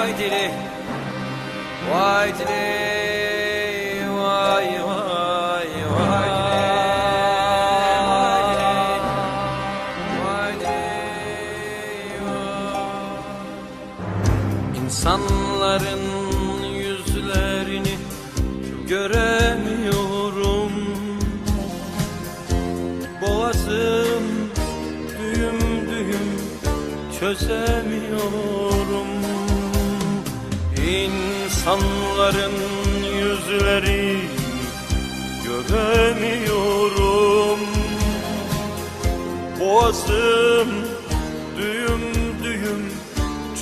Vay diley, vay vay vay vay vay. İnsanların yüzlerini göremiyorum. Boğazım düğüm düğüm çözemiyorum İnsanların yüzleri göremiyorum. Boğazım düğüm düğüm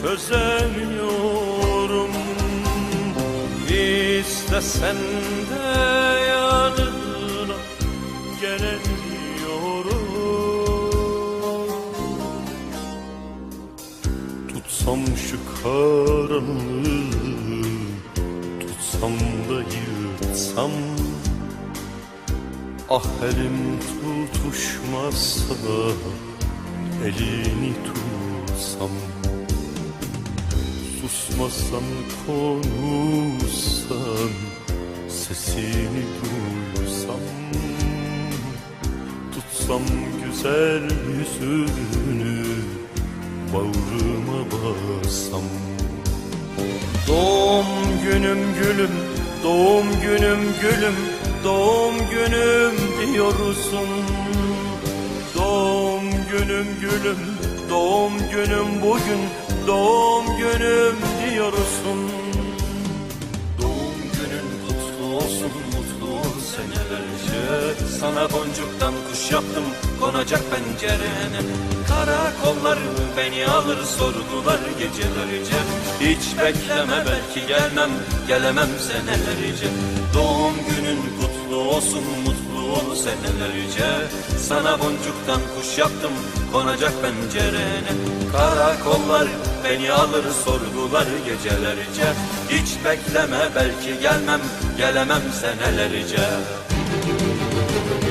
çözemiyorum. İstesen de yanına gelemiyorum. Tutsam şu karanlığı Tutsam da yırtsam Ah elim tutuşmazsa Elini tutsam. Susmasan konuşsan Sesini duysam. Tutsam güzel yüzünü Bağrıma bassam. Doğum günüm gülüm Doğum günüm gülüm Doğum günüm diyorsun. Doğum günüm gülüm Doğum günüm bugün Doğum günüm diyorsun Sana boncuktan kuş yaptım konacak pencerene. Karakollar beni alır sordular gecelerce Hiç bekleme belki gelmem gelemem senelerce Doğum günün kutlu olsun mutlu ol senelerce Sana boncuktan kuş yaptım konacak pencerene. Karakollar beni alır sordular gecelerce Hiç bekleme belki gelmem gelemem senelerce Thank you.